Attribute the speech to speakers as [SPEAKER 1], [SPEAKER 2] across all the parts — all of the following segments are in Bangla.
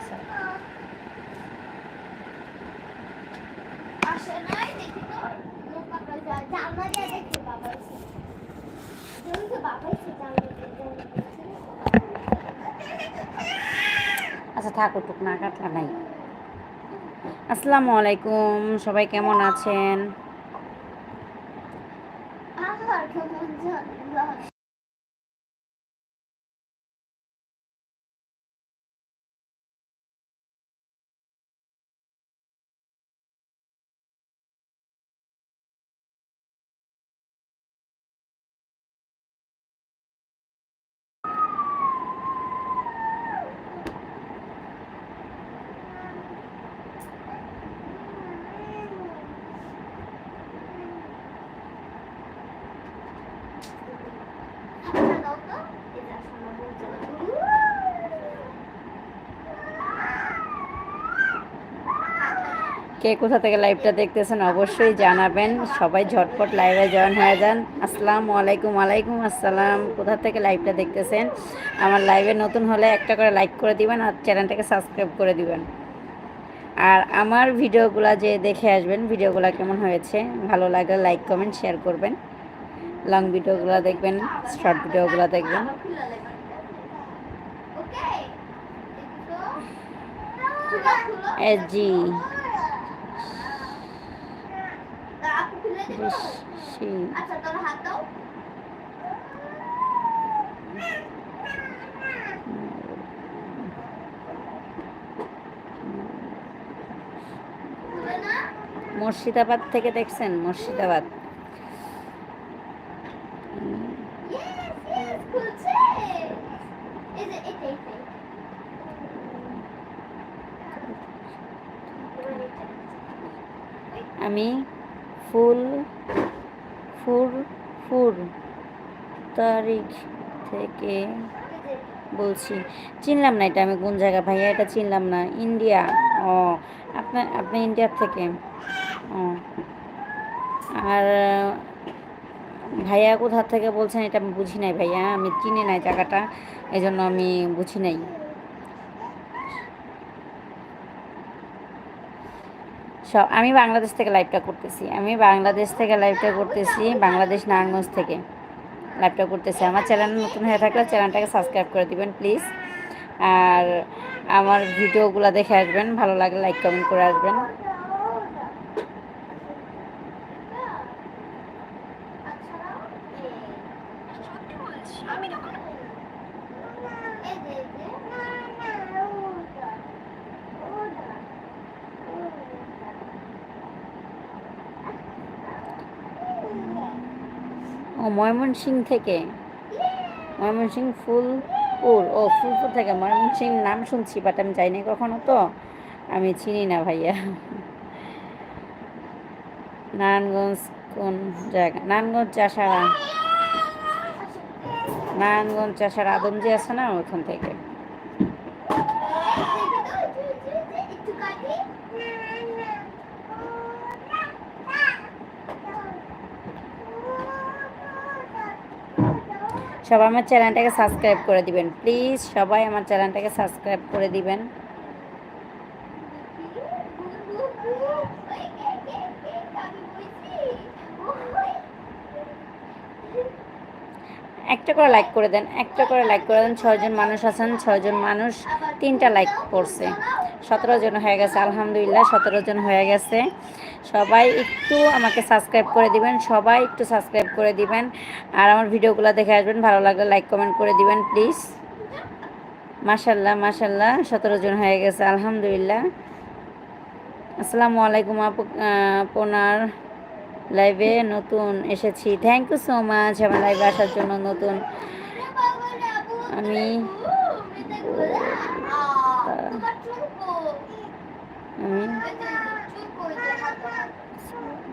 [SPEAKER 1] আচ্ছা। আচ্ছা থাকুক টুক না কাটলা নাই। আসসালামু আলাইকুম সবাই কেমন আছেন? কে কোথা থেকে লাইভটা দেখতেছেন অবশ্যই জানাবেন। সবাই ঝটপট লাইভে জয়েন হয়ে যান। আসসালামু আলাইকুম আলাইকুম আসসালাম। কোথা থেকে লাইভটা দেখতেছেন? আমার লাইভে নতুন হলে একটা করে লাইক করে দিবেন আর চ্যানেলটাকে সাবস্ক্রাইব করে দিবেন। আর আমার ভিডিওগুলো যে দেখে আসবেন ভিডিওগুলো কেমন হয়েছে ভালো লাগলে লাইক কমেন্ট শেয়ার করবেন। লং ভিডিওগুলো দেখবেন শর্ট ভিডিওগুলো দেখবেন। জি
[SPEAKER 2] তা আপু না
[SPEAKER 1] মুর্শিদাবাদ থেকে দেখছেন মুর্শিদাবাদ
[SPEAKER 2] ইয়েস ইয়েস খুলছে এই যে এটা এটা
[SPEAKER 1] আমি ফুল ফুর ফুর তারিখ থেকে বলছি, চিনলাম না এটা আমি কোন জায়গা ভাইয়া, এটা চিনলাম না, ইন্ডিয়া। ও আপনার আপনি ইন্ডিয়ার থেকে? ও। আর, ভাইয়া কোথা থেকে বলছেন এটা আমি বুঝি নাই ভাইয়া, আমি চিনি নাই জায়গাটা এই জন্য আমি বুঝি নাই। সব, আমি বাংলাদেশ থেকে লাইভটা করতেছি, আমি বাংলাদেশ থেকে লাইভটা করতেছি, বাংলাদেশ নারায়ণগঞ্জ থেকে। লাইভটা করতেছি। আমার চ্যানেল নতুন হয়ে থাকলে চ্যানেলটাকে সাবস্ক্রাইব করে দিবেন প্লিজ আর আমার ভিডিওগুলো দেখে আসবেন, ভালো লাগে লাইক কমেন্ট করে আসবেন ও ময়মনসিং থেকে। ময়মনসিং ফুলপুর ও ফুলপুর থেকে। ময়মনসিংহ নাম শুনছি বাট আমি যাইনি কখনো তো। আমি চিনি না ভাইয়া। নারায়ণগঞ্জ কোন জায়গা? নারায়ণগঞ্জ চাষারা। নারায়ণগঞ্জ চাষারা আদমজি আছে না ওখান থেকে? সবাই আমার চ্যানেলটাকে সাবস্ক্রাইব করে দিবেন। প্লিজ সবাই আমার চ্যানেলটাকে সাবস্ক্রাইব করে দিবেন। একটা করে লাইক করে দেন, একটা করে লাইক করে দেন। ছয়জন মানুষ আছেন, ছয়জন মানুষ তিনটা লাইক করছে। সতেরো জন হয়ে গেছে, আলহামদুলিল্লাহ সতেরো জন হয়ে গেছে। সবাই একটু আমাকে সাবস্ক্রাইব করে দিবেন সবাই একটু সাবস্ক্রাইব করে দিবেন। আর আমার ভিডিওগুলো দেখে আসবেন ভালো লাগলে লাইক কমেন্ট করে দিবেন প্লিজ মাশাল্লাহ মাশাল্লাহ সতেরো জন হয়ে গেছে আলহামদুলিল্লাহ। আসসালামু আলাইকুম আপু আপনার লাইভে নতুন এসেছি। থ্যাংক ইউ সো মাচ আমার লাইভে আসার জন্য নতুন। আমি আমি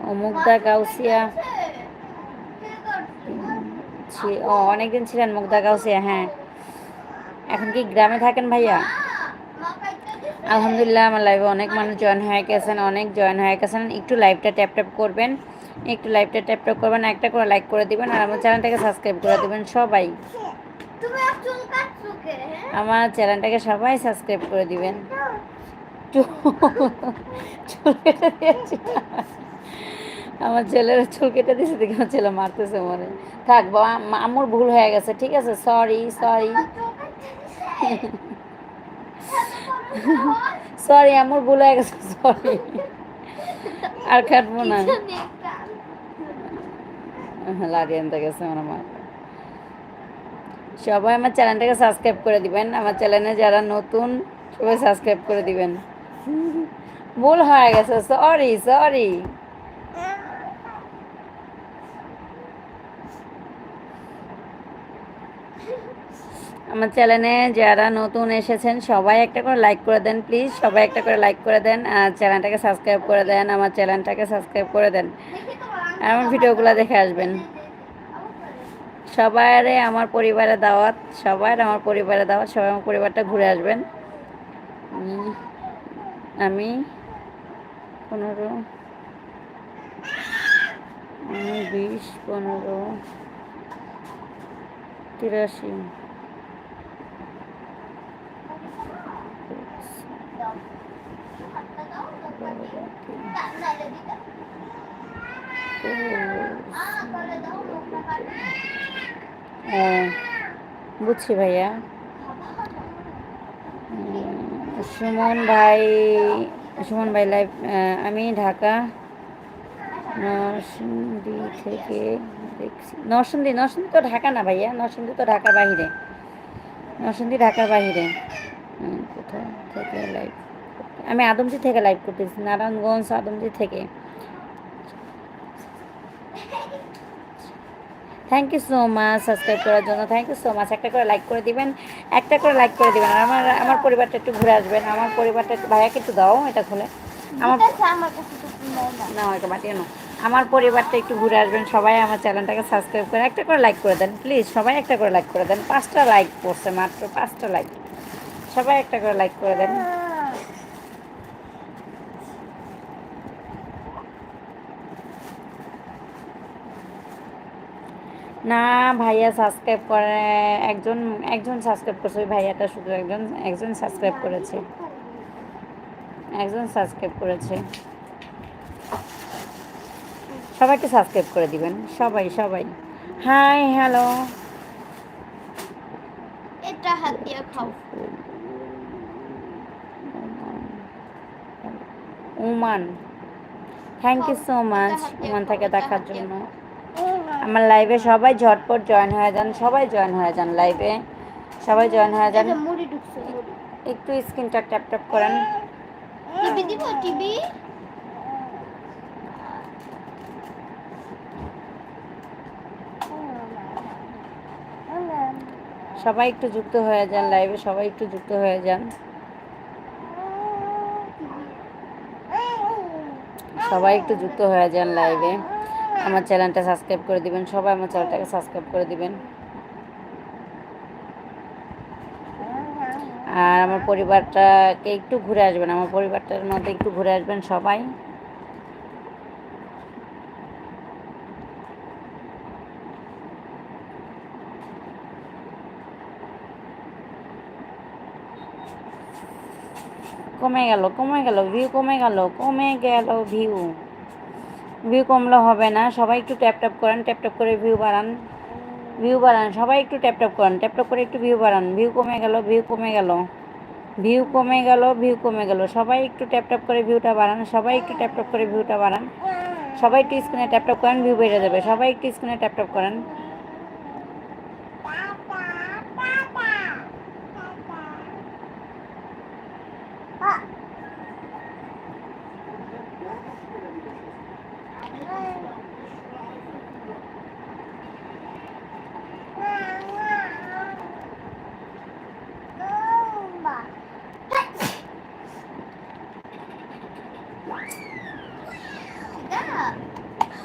[SPEAKER 1] ও মুগ্ধা গাউসিয়া ও অনেকদিন ছিলেন মুগ্ধা গাউসিয়া হ্যাঁ। এখন কি গ্রামে থাকেন ভাইয়া? আলহামদুলিল্লাহ আমার লাইভে অনেক মানুষ জয়েন হয়ে গেছেন অনেক জয়েন হয়ে গেছেন। একটু লাইভটা ট্যাপ ট্যাপ করবেন একটু লাইভটা ট্যাপ ট্যাপ করবেন একটা করে লাইক করে দিবেন আর আমার চ্যানেলটাকে সাবস্ক্রাইব করে দিবেন সবাই।
[SPEAKER 2] হ্যাঁ?
[SPEAKER 1] আমার চ্যানেলটাকে সবাই সাবস্ক্রাইব করে দিবেন। চুল চুল কেটে দিয়েছি। আমার ছেলের চুল কেটে দিয়েছে দেখে আমার ছেলে মারতেছে মনে থাক বাবা আম- ভুল হয়ে গেছে ঠিক আছে? সরি সরি সরি আম্মুর ভুল হয়ে গেছে সরি আর কাটবো না। লাড়ি আনতে গেছে আমার মা। সবাই আমার চ্যানেলটাকে সাবস্ক্রাইব করে দিবেন। আমার চ্যানেলে যারা নতুন সবাই সাবস্ক্রাইব করে দিবেন। ভুল হয়ে গেছে সরি সরি আমার চ্যানেলে যারা নতুন এসেছেন, সবাই একটা করে লাইক করে দেন প্লিজ সবাই একটা করে লাইক করে দেন, আর চ্যানেলটাকে সাবস্ক্রাইব করে দেন, আমার চ্যানেলটাকে সাবস্ক্রাইব করে দেন। আর আমার ভিডিওগুলো দেখে আসবেন। সবাইরে আমার পরিবারে দাওয়াত সবার আমার পরিবারে দাওয়াত, সবাই আমার পরিবারটা ঘুরে আসবেন। আমি পনেরো আমি বিশ পনেরো তিরাশি। বুঝছি ভাইয়া। সুমন ভাই সুমন ভাই লাইভ আমি ঢাকা। নরসিংদী থেকে দেখছি। নরসিংদী নরসিংদী তো ঢাকা না ভাইয়া? নরসিংদী তো ঢাকার বাহিরে। নরসিংদী ঢাকার বাহিরে। কোথাও থেকে লাইভ আমি আদমজি থেকে লাইভ করতেছি, নারায়ণগঞ্জ আদমজি থেকে। Thank you so much subscribe করার জন্য থ্যাংক ইউ সো মাচ একটা করে লাইক করে দিবেন একটা করে লাইক করে দিবেন। আর আমার আমার পরিবারটা একটু ঘুরে আসবেন। আমার পরিবারটা একটু ভাইয়াকে একটু দাও এটা খুলে। আমার
[SPEAKER 2] না
[SPEAKER 1] না এটা বাটিয়ে নাও আমার পরিবারটা একটু ঘুরে আসবেন। সবাই আমার চ্যানেলটাকে সাবস্ক্রাইব করে একটা করে লাইক করে দেন। প্লিজ সবাই একটা করে লাইক করে দেন। পাঁচটা লাইক পড়ছে মাত্র পাঁচটা লাইক সবাই একটা করে লাইক করে দেন। না ভাইয়া সাবস্ক্রাইব করে একজন একজন সাবস্ক্রাইব করছে ওই ভাইয়াটা শুধু একজন একজন সাবস্ক্রাইব করেছে। একজন সাবস্ক্রাইব করেছে। সবাইকে সাবস্ক্রাইব করে দিবেন সবাই সবাই। হাই হ্যালো
[SPEAKER 2] এটা হাত দিয়ে খাও।
[SPEAKER 1] Oman. Thank you so much Oman থেকে দেখার জন্য। আমার লাইভে সবাই ঝটপট জয়েন হয়ে যান সবাই জয়েন হয়ে যান লাইভে সবাই জয়েন হয়ে যান। একটু স্ক্রিনটা ট্যাপ ট্যাপ করেন।
[SPEAKER 2] টিভি দিব টিভি?
[SPEAKER 1] সবাই একটু যুক্ত হয়ে যান লাইভে সবাই একটু যুক্ত হয়ে যান। সবাই একটু যুক্ত হয়ে যান লাইভে আমার চ্যানেলটা সাবস্ক্রাইব করে দিবেন, সবাই আমার চ্যানেলটাকে সাবস্ক্রাইব করে দিবেন। আর আমার পরিবারটাকে একটু ঘুরে আসবেন, আমার পরিবারটার মধ্যে একটু ঘুরে আসবেন সবাই। কমে গেল কমে গেল ভিউ কমে গেল কমে গেল ভিউ ভিউ কমলে হবে না। সবাই একটু ট্যাপ ট্যাপ করেন ট্যাপ ট্যাপ করে ভিউ বাড়ান। ভিউ বাড়ান, সবাই একটু ট্যাপ ট্যাপ করেন। ট্যাপ ট্যাপ করে একটু ভিউ বাড়ান। ভিউ কমে গেল ভিউ কমে গেল। ভিউ কমে গেল ভিউ কমে গেল। সবাই একটু ট্যাপ ট্যাপ করে ভিউটা বাড়ান। সবাই একটু ট্যাপ ট্যাপ করে ভিউটা বাড়ান। সবাই একটু স্ক্রিনে ট্যাপ ট্যাপ করেন ভিউ বেড়ে যাবে। সবাই একটু স্ক্রিনে ট্যাপ ট্যাপ করেন
[SPEAKER 2] এটা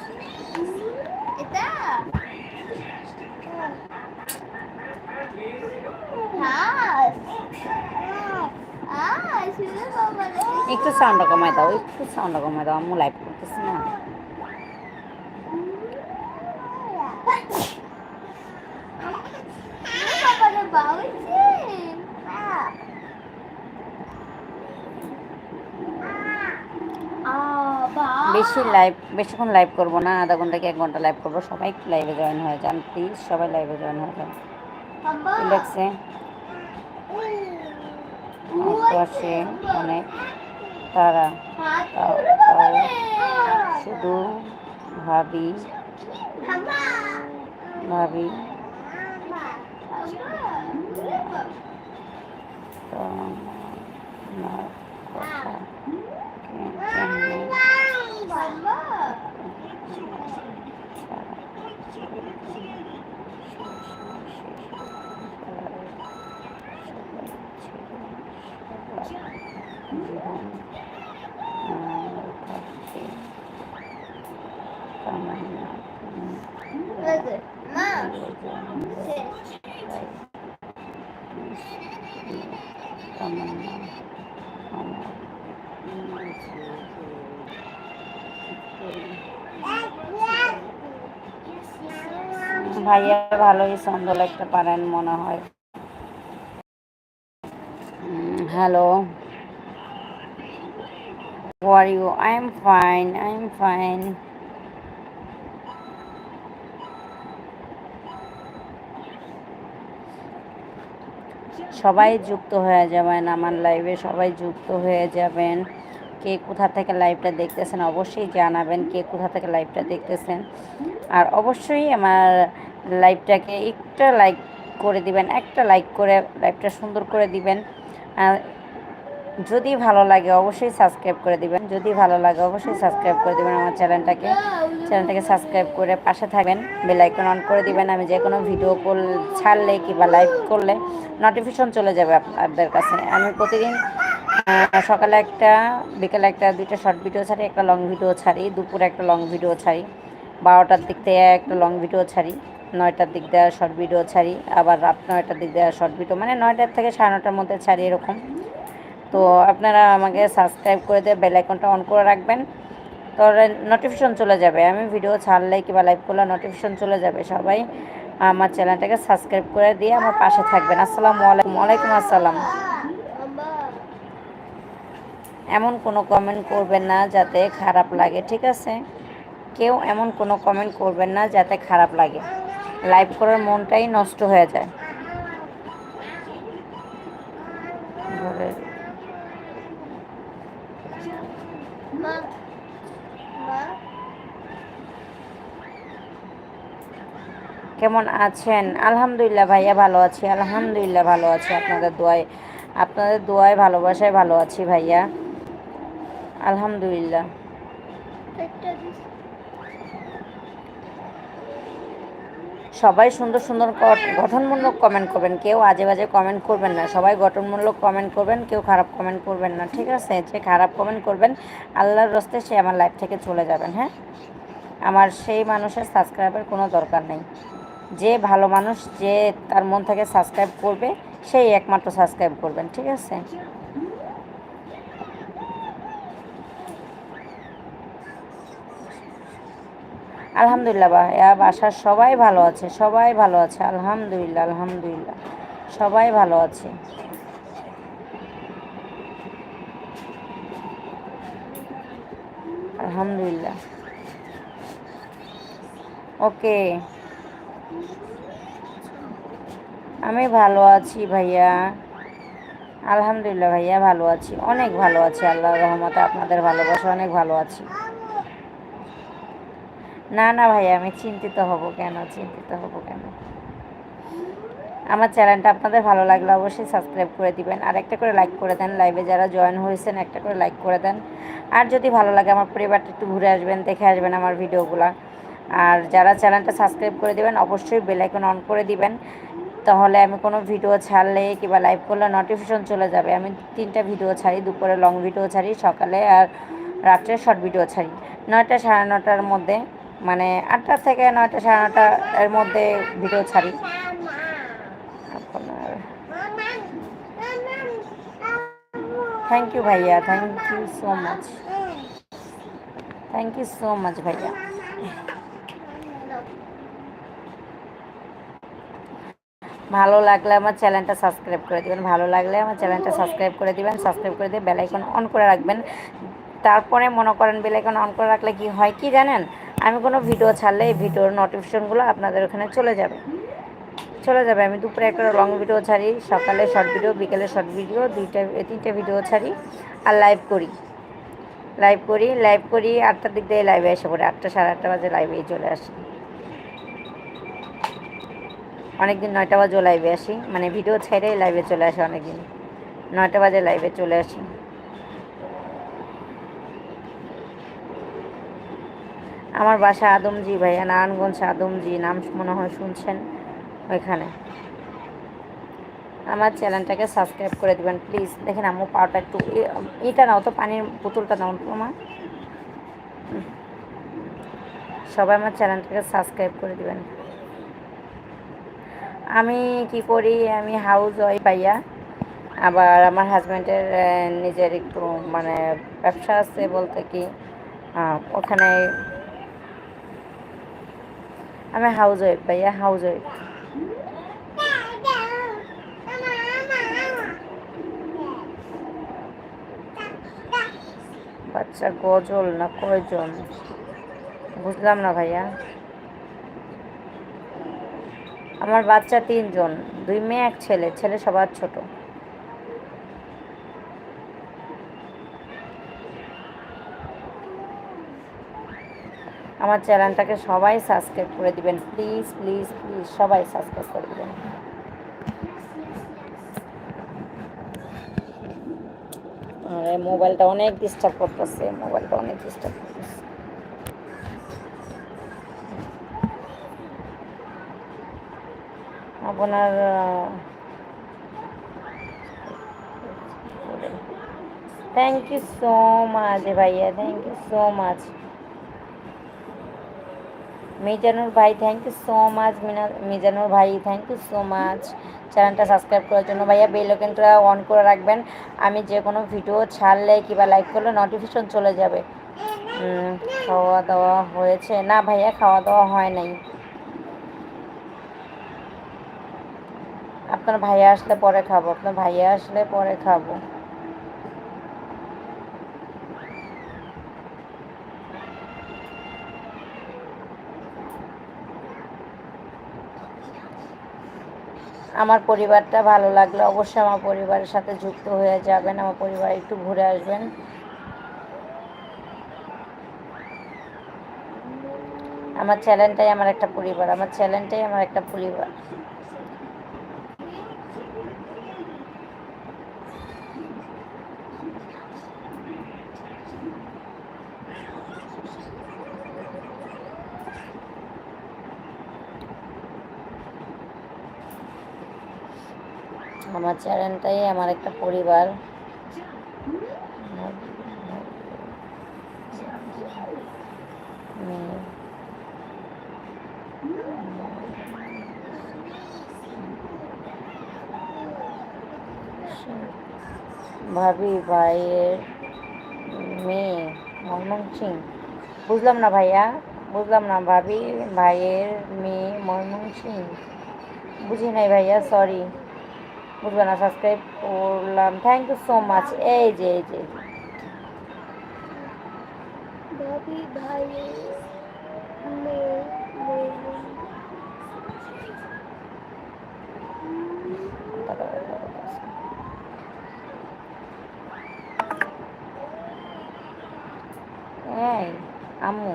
[SPEAKER 2] এটা হ্যাঁ আ শুনে বাবা রে
[SPEAKER 1] একটু সাউন্ডটা কমায় দাও একটু সাউন্ডটা কমায় দাও আম্মু লাইভ করতেছি না। বেশি লাইভ বেশিক্ষণ লাইভ করব না আধা ঘণ্টা কি এক ঘণ্টা লাইভ করব? সবাই একটু লাইভে জয়েন হয়ে যান প্লিজ সবাই লাইভে জয়েন হয়ে যান। কি লাগছে অনেক। তারা শুধু ভাবি ভাবি। কথা কে- কেমনে ভাইয়া ভালোই ছন্দ লিখতে পারেন মনে হয় hello How are you? I'm fine. I'm fine. সবাই যুক্ত হয়ে যাবেন আমার লাইভে সবাই যুক্ত হয়ে যাবেন কে কোথা থেকে লাইভটা দেখতেছেন অবশ্যই জানাবেন, কে কোথা থেকে লাইভটা দেখতেছেন আর অবশ্যই আমার লাইভটাকে একটা লাইক করে দিবেন, একটা লাইক করে লাইভটা সুন্দর করে দিবেন। যদি ভালো লাগে অবশ্যই সাবস্ক্রাইব করে দিবেন। যদি ভালো লাগে অবশ্যই সাবস্ক্রাইব করে দিবেন আমার চ্যানেলটাকে। চ্যানেলটাকে সাবস্ক্রাইব করে পাশে থাকবেন, বেল আইকন অন করে দিবেন। আমি যে কোনো ভিডিও কল ছাড়লে কিংবা লাইভ করলে নোটিফিকেশন চলে যাবে আপনাদের কাছে। আমি প্রতিদিন সকালে একটা, বিকালে একটা, দুইটা শর্ট ভিডিও ছাড়ি, একটা লং ভিডিও ছাড়ি, দুপুরে একটা লং ভিডিও ছাড়ি, বারোটার দিক থেকে একটা লং ভিডিও ছাড়ি। নয়টার দিক দেওয়া শর্ট ভিডিও ছাড়ি, আবার রাত নয়টার দিক দেওয়া শর্ট ভিডিও মানে নয়টার থেকে সাড়ে নটার মধ্যে ছাড়ি এরকম। তো আপনারা আমাকে সাবস্ক্রাইব করে দিয়ে বেল আইকনটা অন করে রাখবেন। তাহলে নোটিফিকেশন চলে যাবে। আমি ভিডিও ছাড়লে কিংবা লাইভ করলে নোটিফিকেশন চলে যাবে সবাই। আমার চ্যানেলটাকে সাবস্ক্রাইব করে দিয়ে আমার পাশে থাকবেন। আসসালামু আলাইকুম। ওয়ালাইকুম আসসালাম। এমন কোনো কমেন্ট করবেন না যাতে খারাপ লাগে, ঠিক আছে? কেউ এমন কোনো কমেন্ট করবেন না যাতে খারাপ লাগে। লাইভ করার মনটাই নষ্ট হয়ে যায়। কেমন আছেন? আলহামদুলিল্লাহ ভাইয়া ভালো আছি। আলহামদুলিল্লাহ ভালো আছি আপনাদের দোয়ায়। আপনাদের দোয়ায় ভালোবাসায় ভালো আছি ভাইয়া। আলহামদুলিল্লাহ। সবাই সুন্দর সুন্দর গঠনমূলক কমেন্ট করবেন। কেউ আজে বাজে কমেন্ট করবেন না। সবাই গঠনমূলক কমেন্ট করবেন, কেউ খারাপ কমেন্ট করবেন না। ঠিক আছে? যে খারাপ কমেন্ট করবেন, আল্লাহর রস্তে সে আমার লাইফ থেকে চলে যাবেন হ্যাঁ? আমার সেই মানুষের সাবস্ক্রাইবের কোনো দরকার নেই। যে ভালো মানুষ, যে তার মন থেকে সাবস্ক্রাইব করবে, সেই একমাত্র সাবস্ক্রাইব করবেন, ঠিক আছে? আলহামদুলিল্লাহ ভাইয়া বাসার সবাই ভালো আছে, সবাই ভালো আছে। আলহামদুলিল্লাহ আলহামদুলিল্লাহ। সবাই ভালো আছে। আলহামদুলিল্লাহ। ওকে। আমি ভালো আছি ভাইয়া। আলহামদুলিল্লাহ ভাইয়া, ভালো আছি। অনেক ভালো আছি আল্লাহ রহমতে আপনাদের ভালোবাসা, অনেক ভালো আছি। না না ভাইয়া আমি চিন্তিত হব কেন, চিন্তিত হব কেন? আমার চ্যানেলটা আপনাদের ভালো লাগলে অবশ্যই সাবস্ক্রাইব করে দিবেন। আর একটা করে লাইক করে দেন, লাইভে যারা জয়েন হয়েছেন, একটা করে লাইক করে দেন। আর যদি ভালো লাগে, আমার পরিবারটা একটু ঘুরে আসবেন, দেখে আসবেন আমার ভিডিওগুলো। আর যারা চ্যানেলটা সাবস্ক্রাইব করে দিবেন, অবশ্যই বেল আইকন অন করে দিবেন। তাহলে আমি কোনো ভিডিও ছাড়লে কিংবা লাইভ করলে নোটিফিকেশন চলে যাবে। আমি তিনটা ভিডিও ছাড়ি, দুপুরে লং ভিডিও ছাড়ি, সকালে আর রাত্রে শর্ট ভিডিও ছাড়ি। নয়টা সাড়ে নটার মধ্যে মানে আটটা থেকে নয়টা, সাড়ে নটা এর মধ্যে ভিডিও ছাড়ি। থ্যাংক ইউ ভাইয়া। Thank you so much thank you so much ভাইয়া। ভালো লাগলে আমার চ্যানেলটা সাবস্ক্রাইব করে দিবেন, ভালো লাগলে আমার চ্যানেলটা সাবস্ক্রাইব করে দিবেন সাবস্ক্রাইব করে দিয়ে বেল আইকন অন করে রাখবেন। তারপরে মনে করেন বেলাইকন অন করে রাখলে কি হয় কি জানেন? আমি কোনো ভিডিও ছাড়লে এই ভিডিওর নোটিফিকেশনগুলো আপনাদের ওখানে চলে যাবে। চলে যাবে। আমি দুপুরে একটা লং ভিডিও ছাড়ি, সকালে শর্ট ভিডিও বিকেলে শর্ট ভিডিও দুইটা তিনটে ভিডিও ছাড়ি আর লাইভ করি। লাইভ করি লাইভ করি, আটটার দিক দিয়ে লাইভে এসে পড়ে। আটটা, সাড়ে আটটা বাজে লাইভেই চলে আসি। অনেকদিন নয়টা বাজেও লাইভে আসি। মানে ভিডিও ছেড়েই লাইভে চলে আসে অনেকদিন। নয়টা বাজে লাইভে চলে আসি। আমার বাসা আদমজি ভাইয়া, নারায়ণগঞ্জ আদমজি, নাম মনে হয় শুনছেন ওইখানে। আমার চ্যানেলটাকে সাবস্ক্রাইব করে দিবেন, প্লিজ। দেখেন আম্মু পাওয়াটা একটু এটা নাও তো পানির বোতলটা নাও তো আমার সবাই আমার চ্যানেলটাকে সাবস্ক্রাইব করে দেবেন। আমি কি করি, আমি হাউস ওয়াইফ পাইয়া আবার আমার হাজব্যান্ডের নিজের একটু মানে ব্যবসা আছে বলতে কি ওখানে আমি হাউস ওয়াইফ ভাইয়া হাউস ওয়াইফ বাচ্চা গজল না কয়জন? বুঝলাম না ভাইয়া। আমার বাচ্চা তিনজন, দুই মেয়ে, এক ছেলে ছেলে সবার ছোট। আমার চ্যানেলটাকে সবাই সাবস্ক্রাইব করে দিবেন। প্লিজ প্লিজ প্লিজ সবাই সাবস্ক্রাইব করে দিবেন। আর মোবাইলটা অনেক ডিস্টার্ব করতেছে, মোবাইলটা অনেক ডিস্টার্ব করতেছে। আপনার থ্যাংক ইউ সো মাচ ভাইয়া thank you so much Mizanur ভাই thank you so much Mizanur ভাই থ্যাংক ইউ সো মাচ চ্যানেলটা সাবস্ক্রাইব করার জন্য ভাইয়া বেল আইকনটা অন করে রাখবেন। আমি যে কোনো ভিডিও ছাড়লে কিংবা লাইক করলে নোটিফিকেশন চলে যাবে। খাওয়া দাওয়া হয়েছে। না ভাইয়া, খাওয়া দাওয়া হয় নাই। আপনার ভাইয়া আসলে পরে খাব। আপনার ভাইয়া আসলে পরে খাব। আমার পরিবারটা ভালো লাগলে। অবশ্যই আমার পরিবারের সাথে যুক্ত হয়ে যাবেন, আমার পরিবার একটু ঘুরে আসবেন। আমার চ্যানেলটাই আমার একটা পরিবার, আমার চ্যানেলটাই আমার একটা পরিবার। আমার চ্যানেলটাই আমার একটা পরিবার। ভাবি ভাইয়ের মেয়ে মনমোহন সিং। বুঝলাম না ভাইয়া? বুঝলাম না, ভাবি ভাইয়ের মেয়ে মনমোহন সিং। বুঝি নাই ভাইয়া? সরি বুঝবে না সাবস্ক্রাইব করলাম। থ্যাংক ইউ সো মাচ এই যে এই যে আম্মু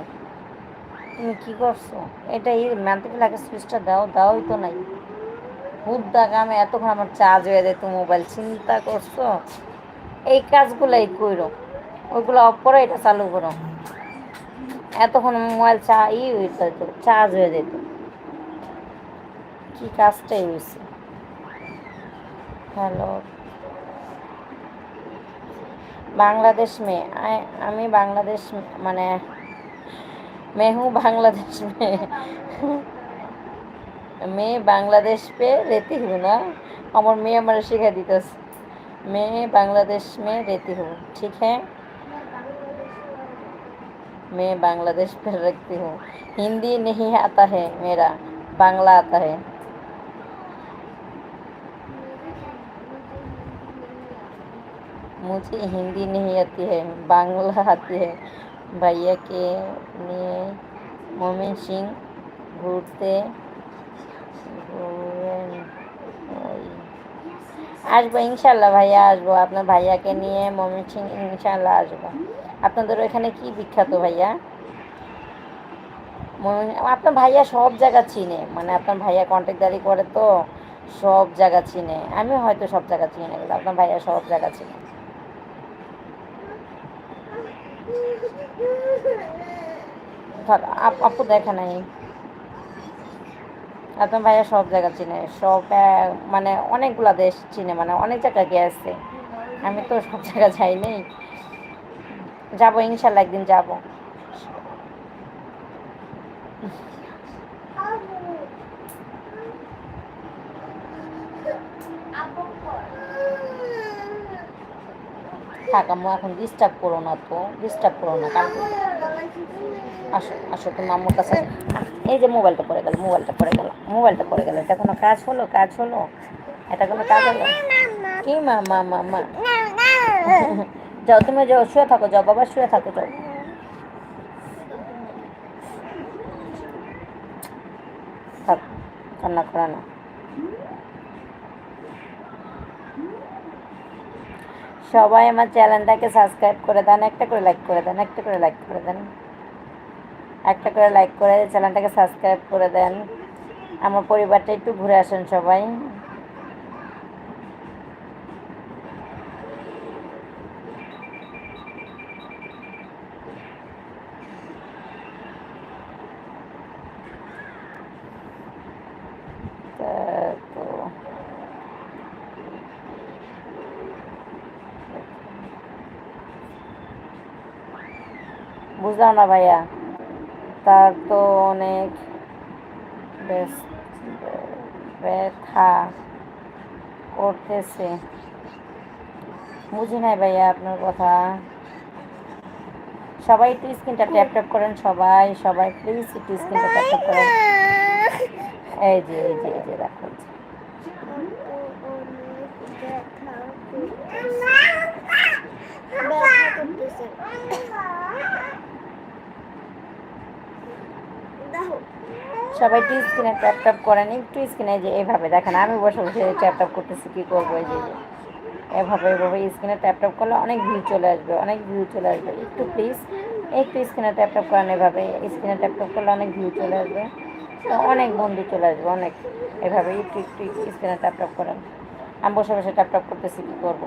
[SPEAKER 1] তুমি কি করছ? এটা এই মানতে লাগে সুইচটা দাও দাওই তো নাই। হুদ্দা কামে এতক্ষণ আমার চার্জ হয়ে যেত মোবাইল চিন্তা করছ? এই কাজগুলাই করো ওইগুলো অফ করো এটা চালু করো। এতক্ষণ মোবাইল চা ই চার্জ হয়ে যেত। কি কাজটাই হয়েছে হ্যালো বাংলাদেশ মেয়ে আমি বাংলাদেশ মানে মেহু বাংলাদেশ মেয়ে में मैं बांग्लादेश पे रहती हूँ ना আমার মেয়ে আমার শিখা দিতেছে मैं बांग्लादेश में रहती हूँ ठीक है मैं बांग्लादेश पे रखती हूँ हिंदी नहीं आता है मेरा बांग्ला आता है मुझे हिंदी नहीं आती है बांग्ला आती है भैया के নিয়ে মমিন সিং ঘুরতে ঘুরেন ওই আসব, ইনশাল্লাহ ভাইয়া আসব। আপনার ভাইয়াকে নিয়ে মমিন সিং ইনশাল্লাহ আসব। আপনাদের ওখানে কি বিখ্যাত ভাইয়া? আপনার ভাইয়া সব জায়গা চিনে। মানে আপনার ভাইয়া কন্ট্যাক্টদারি করে তো সব জায়গা চিনে। আমি হয়তো সব জায়গা চিনি না আপনার ভাইয়া সব জায়গা চিনে। আপু দেখা নাই। আপনার ভাইয়া সব জায়গা চিনে, সব মানে অনেকগুলা দেশ চিনে মানে অনেক জায়গায় গেছে আমি তো সব জায়গা যাই নাই। যাব, ইনশাল্লাহ একদিন যাব। থাক এখন ডিস্টার্ব করো না তো ডিস্টার্ব করো না, কালকে। আসো আসো, তোমার আম্মুর কাছে এই যে মোবাইলটা পড়ে গেল, মোবাইলটা পড়ে গেল, মোবাইলটা পড়ে গেল। এটা কোনো কাজ হলো কাজ হলো? এটা কোনো কাজ হলো? কি মা মা মা মা? যাও, তুমি যাও, শুয়ে থাকো, যাও, বাবা, শুয়ে থাকো, যাও। থাক, কান্না করে না। সবাই আমার চ্যানেলটাকে সাবস্ক্রাইব করে দেন, একটা করে লাইক করে দেন, একটা করে লাইক করে দেন। একটা করে লাইক করে চ্যানেলটাকে সাবস্ক্রাইব করে দেন। আমার পরিবারটা একটু ঘুরে আসেন সবাই। বুঝলাম না ভাইয়া। তার তো অনেক ব্যথা করতেছে। বুঝি নাই ভাইয়া আপনার কথা। সবাই একটু স্ক্রিনটা ট্যাপ ট্যাপ করেন সবাই সবাই প্লিজ একটু স্ক্রিনটা ট্যাপ ট্যাপ করেন। এই যে এই যে এই যে দেখো এই যে। সবাই একটু স্ক্রিনে ট্যাপ ট্যাপ করেন একটু স্ক্রিনে যে এভাবে দেখেন, আমি বসে বসে ট্যাপ ট্যাপ করতেছি, কী করব এই যে। এভাবে এভাবে স্ক্রিনে ট্যাপ ট্যাপ করলে অনেক ভিউ চলে আসবে, অনেক ভিউ চলে আসবে। একটু প্লিজ একটু স্ক্রিনে ট্যাপ ট্যাপ করেন এভাবে, স্ক্রিনে ট্যাপ ট্যাপ করলে অনেক ভিউ চলে আসবে। অনেক বন্ধু চলে আসবে, অনেক। এভাবে একটু একটু স্ক্রিনে ট্যাপ ট্যাপ করেন। আমি বসে বসে ট্যাপ ট্যাপ করতেছি, কী করব?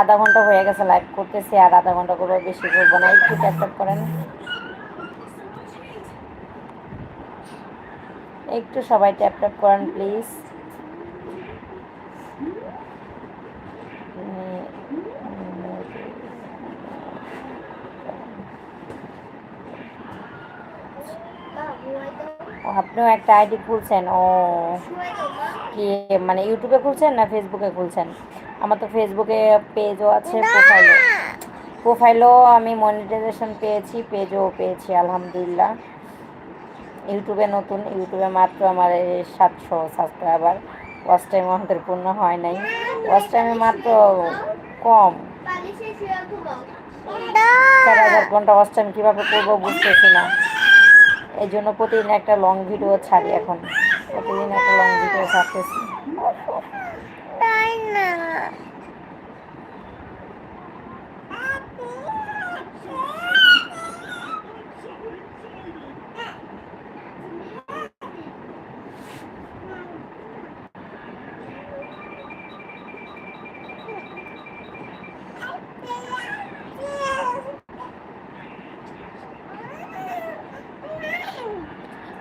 [SPEAKER 1] আধা ঘণ্টা হয়ে গেছে লাইভ করতেছি আর আধা ঘণ্টা করে বেশি করব না, একটু ট্যাপ করেন। একটু সবাই ট্যাপ ট্যাপ করেন প্লিজ আপনিও একটা আইডি খুলছেন, ও। কি মানে ইউটিউবে খুলছেন না ফেসবুকে খুলছেন? আমার তো ফেসবুকে পেজও আছে প্রোফাইলও প্রোফাইলও আমি মনিটাইজেশন পেয়েছি পেজও পেয়েছি আলহামদুলিল্লাহ। ইউটিউবে নতুন ইউটিউবে মাত্র আমার এই সাতশো সাবস্ক্রাইবার ওয়াচ টাইম আমাদের পূর্ণ হয় নাই। ওয়াচ টাইমে মাত্র কম। চার হাজার ঘণ্টা ওয়াচ টাইম কীভাবে করব বুঝতেছি না। এই জন্য প্রতিদিন একটা লং ভিডিও ছাড়ি এখন। প্রতিদিন একটা লং ভিডিও ছাড়তেছি।
[SPEAKER 2] ได้
[SPEAKER 1] นะ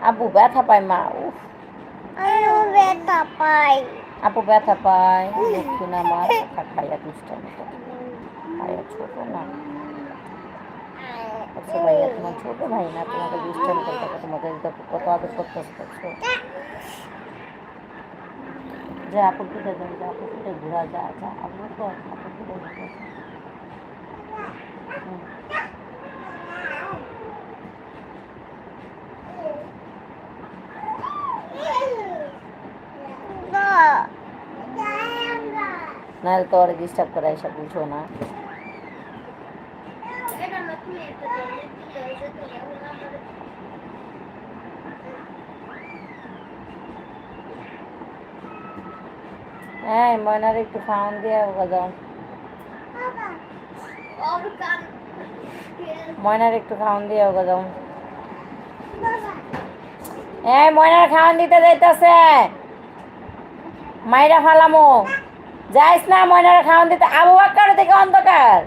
[SPEAKER 1] อาบู
[SPEAKER 2] เบท
[SPEAKER 1] ไปมาอู
[SPEAKER 2] อาบูเบทไป
[SPEAKER 1] আপু ব্যথা পায় দক্ষিণ আমার খাইয়া দুষ্টামি করে ভাইয়া ছোট না। আচ্ছা ছোট ভাই না? তোমাকে যা। হুম। নাহলে তো ওরা ডিস্টার্ব করে এসব বুঝো না। হ্যাঁ ময়নার একটু খাওয়ান দিয়ে ময়নার একটু খাওয়ান দিয়ে যাও এই, ময়নার খাওয়ান দিতে যাইতেছে। মাইরা ফালামো। যাইস না ময়নার খাওয়ান দিতে আবু কারও থেকে অন্ধকার।